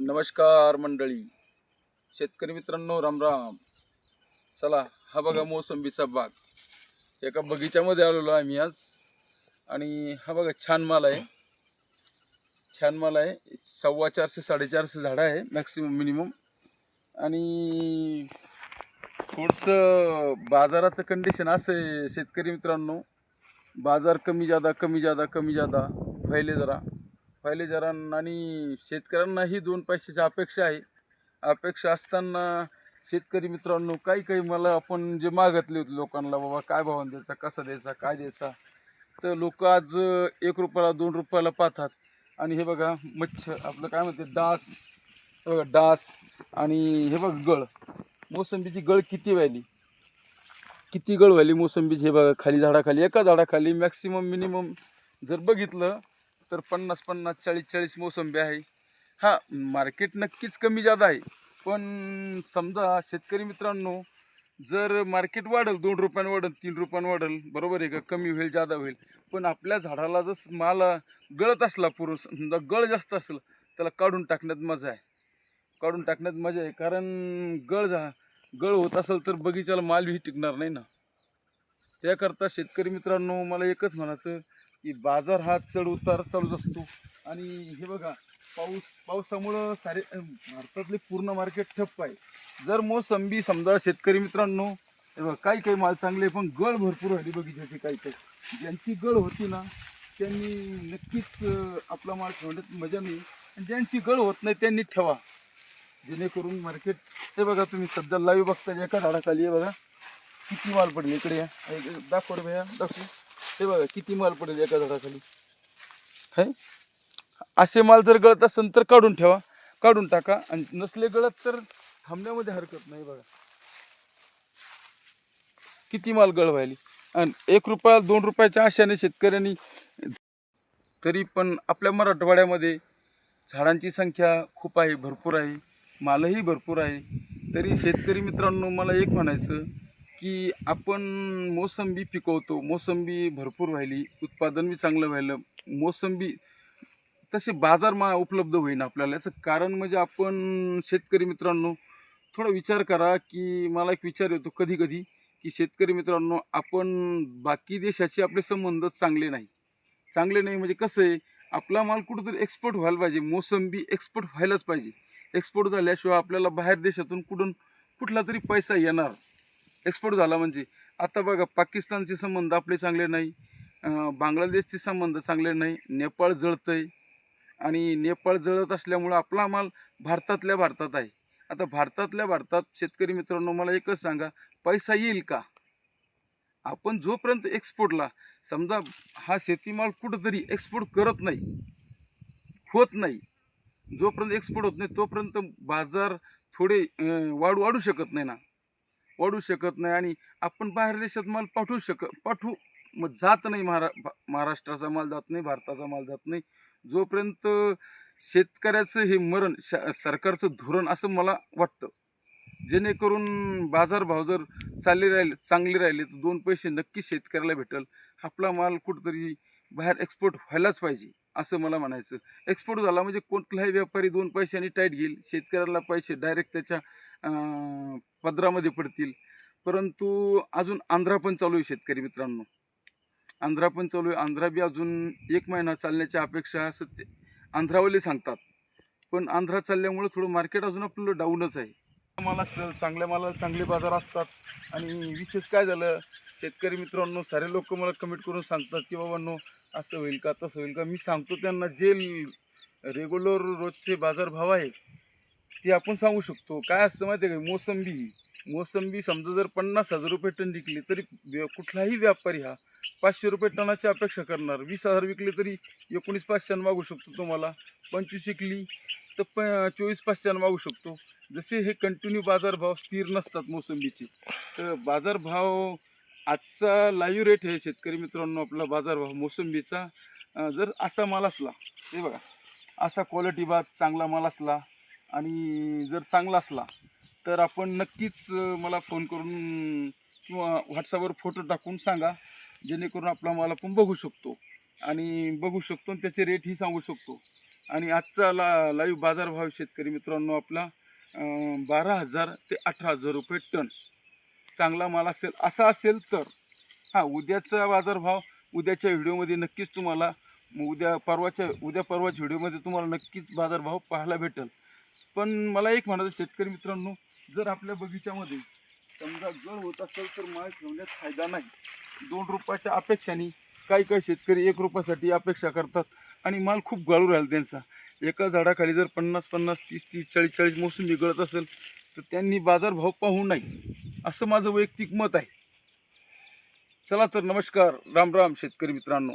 नमस्कार मंडळी. शेतकरी मित्रांनो रामराम. चला हा बघा मोसंबीचा बाग. एका बगीच्यामध्ये आलेलो आहे मी आज. आणि हा बघा छान माल आहे. छान माल आहे. सव्वा चारशे साडेचारशे झाडं आहे मॅक्सिमम मिनिमम आणि थोडंसं बाजाराचं कंडिशन असं आहे शेतकरी मित्रांनो. बाजार कमी जादा कमी जादा कमी जादा. व्हायले जरा. फायलेजरांना आणि शेतकऱ्यांनाही दोन पैशाची अपेक्षा आहे. अपेक्षा असताना शेतकरी मित्रांनो काही काही मला आपण जे मागितले होते लोकांना बाबा काय भावाने द्यायचा कसा द्यायचा काय द्यायचा? तर लोक आज एक रुपयाला दोन रुपयाला पाहतात. आणि हे बघा मच्छ आपलं काय म्हणते डास हे बघा डास आणि हे बघ गळ. मोसंबीची गळ किती व्हायली? किती गळ व्हायली मोसंबीची? हे बघा खाली झाडाखाली एका झाडाखाली मॅक्सिमम मिनिमम जर बघितलं तर पन्नास पन्नास चाळीस चाळीस मोसंबी आहे. हा मार्केट नक्कीच कमी जादा आहे. पण समजा शेतकरी मित्रांनो जर मार्केट वाढल दोन रुपयानं वाढेल तीन रुपयानं वाढल बरोबर आहे का? कमी होईल जादा होईल. पण आपल्या झाडाला जर माल गळत असला पुरुष समजा गळ जास्त असलं त्याला काढून टाकण्यात मजा आहे. काढून टाकण्यात मजा आहे. कारण गळ झा गळ होत असेल तर बगीचाला मालही टिकणार नाही ना. त्याकरता शेतकरी मित्रांनो मला एकच म्हणायचं की बाजार हा चढ उतार चालूच असतो. आणि हे बघा पाऊस पावसामुळं सारे भारतातले पूर्ण मार्केट ठप्प आहे. जर मोसंबी समजा शेतकरी मित्रांनो हे बघा काही काही माल चांगले आहे, पण गळ भरपूर राहिली बगीच्याची काही काही. ज्यांची गळ होती ना त्यांनी नक्कीच आपला माल ठेवण्यात मजा नाही. आणि ज्यांची गळ होत नाही त्यांनी ठेवा. जेणेकरून मार्केट हे बघा तुम्ही सध्या लाईव्ह बघता एका झाडाखाली आहे बघा किती माल पडले इकडे या. दाखव भैया दाखव हे बघा किती माल पडेल एका झाडाखाली? काय असे माल जर गळत असेल तर काढून ठेवा काढून टाका. आणि नसले गळत तर थांबण्यामध्ये हरकत नाही बघा. किती माल गळ व्हायली आणि एक रुपया दोन रुपयाच्या आशाने शेतकऱ्यांनी तरी पण आपल्या मराठवाड्यामध्ये झाडांची संख्या खूप आहे भरपूर आहे. मालही भरपूर आहे. तरी शेतकरी मित्रांनो मला एक म्हणायचं की आपण मोसंबी पिकवतो मोसंबी भरपूर व्हायली उत्पादन बी चांगलं व्हायलं मोसंबी तसे बाजार मा उपलब्ध होईन आपल्याला. याचं कारण म्हणजे आपण शेतकरी मित्रांनो थोडा विचार करा की मला एक विचार येतो कधी कधी की शेतकरी मित्रांनो आपण बाकी देशाचे आपले संबंध चांगले नाही. चांगले नाही म्हणजे कसं आहे आपला माल कुठंतरी एक्सपोर्ट व्हायला पाहिजे मोसंबी एक्सपोर्ट व्हायलाच पाहिजे. एक्सपोर्ट झाल्याशिवाय आपल्याला बाहेर देशातून कुठून कुठला तरी पैसा येणार. एक्सपोर्ट झाला म्हणजे. आता बघा पाकिस्तानचे संबंध आपले चांगले नाही. बांगलादेशचे संबंध चांगले नाही. नेपाळ जळतं आहे आणि नेपाळ जळत असल्यामुळं आपला माल भारतातल्या भारतात आहे. आता भारतातल्या भारतात शेतकरी मित्रांनो मला एकच सांगा पैसा येईल का? आपण जोपर्यंत एक्सपोर्टला समजा हा शेतीमाल कुठंतरी एक्सपोर्ट करत नाही होत नाही जोपर्यंत एक्सपोर्ट होत नाही तोपर्यंत बाजार थोडे वाढ वाढू वाढू शकत नाही ना. वाढू शकत नाही आणि आपण बाहेर देशात माल पाठवू शक पाठवू. मग जात नाही महारा भा- महाराष्ट्राचा माल जात नाही भारताचा माल जात नाही. जोपर्यंत शेतकऱ्याचं हे मरण श सरकारचं धोरण असं मला वाटतं. जेणेकरून बाजारभाव जर चालले राहिले चांगले राहिले तर दोन पैसे नक्की शेतकऱ्याला भेटेल. आपला माल कुठंतरी बाहेर एक्सपोर्ट व्हायलाच पाहिजे. असं मला म्हणायचं. एक्सपोर्ट झाला म्हणजे कुठलाही व्यापारी दोन पैशांनी टाईट घेईल. शेतकऱ्याला पैसे डायरेक्ट त्याच्या पदरामध्ये पडतील. परंतु अजून आंध्रा पण चालू आहे शेतकरी मित्रांनो. आंध्रा पण चालू आहे. आंध्रा बी अजून एक महिना चालण्याची अपेक्षा असं ते आंध्रावाले सांगतात. पण आंध्रा चालल्यामुळं थोडं मार्केट अजून आपलं डाऊनच आहे. माला चांगल्या मालाला चांगले बाजार असतात. आणि विशेष काय झालं? शेतकरी मित्रांनो सारे लोक मला कमेंट करून सांगतात की बाबांनो असं होईल का तसं होईल का? मी सांगतो त्यांना जे रेग्युलर रोजचे बाजारभाव आहे ते आपण सांगू शकतो. काय असतं माहिती आहे का? मोसंबी मोसंबी समजा जर पन्नास हजार रुपये टन विकली तरी कुठलाही व्यापारी हा पाचशे रुपये टनाची अपेक्षा करणार. वीस हजार विकले तरी एकोणीस पाचशेनं मागू शकतो तुम्हाला. पंचवीस विकली तर प चोवीस पाचशेनं मागू शकतो. जसे हे कंटिन्यू बाजारभाव स्थिर नसतात मोसंबीचे. तर बाजारभाव आजचा लाईव्ह रेट आहे शेतकरी मित्रांनो आपला बाजारभाव मोसंबीचा जर असा माल असला हे बघा असा क्वालिटी बाद चांगला माल असला आणि जर चांगला असला तर आपण नक्कीच मला फोन करून किंवा व्हॉट्सअपवर फोटो टाकून सांगा जेणेकरून आपला माल आपण बघू शकतो. आणि बघू शकतो आणि त्याचे रेटही सांगू शकतो. आणि आजचा ला लाईव्ह बाजारभाव शेतकरी मित्रांनो आपला बारा हजार ते अठरा हजार रुपये टन. चांगला माल असेल असा असेल तर हां उद्याचा बाजारभाव उद्याच्या व्हिडिओमध्ये नक्कीच तुम्हाला उद्या परवाच्या उद्या परवाच्या व्हिडिओमध्ये तुम्हाला नक्कीच बाजारभाव पाहायला भेटेल. पण मला एक म्हणायचं शेतकरी मित्रांनो जर आपल्या बगीच्यामध्ये समजा जर होत असेल तर माल ठेवण्यात फायदा नाही. दोन रुपयाच्या अपेक्षाने काही काही शेतकरी एक रुपयासाठी अपेक्षा करतात आणि माल खूप गळू राहील त्यांचा. एका झाडाखाली जर पन्नास पन्नास तीस तीस चाळीस चाळीस मोसंबी गळत असेल तर त्यांनी बाजारभाव पाहू नये असं माझं वैयक्तिक मत आहे. चला तर नमस्कार राम राम शेतकरी मित्रांनो.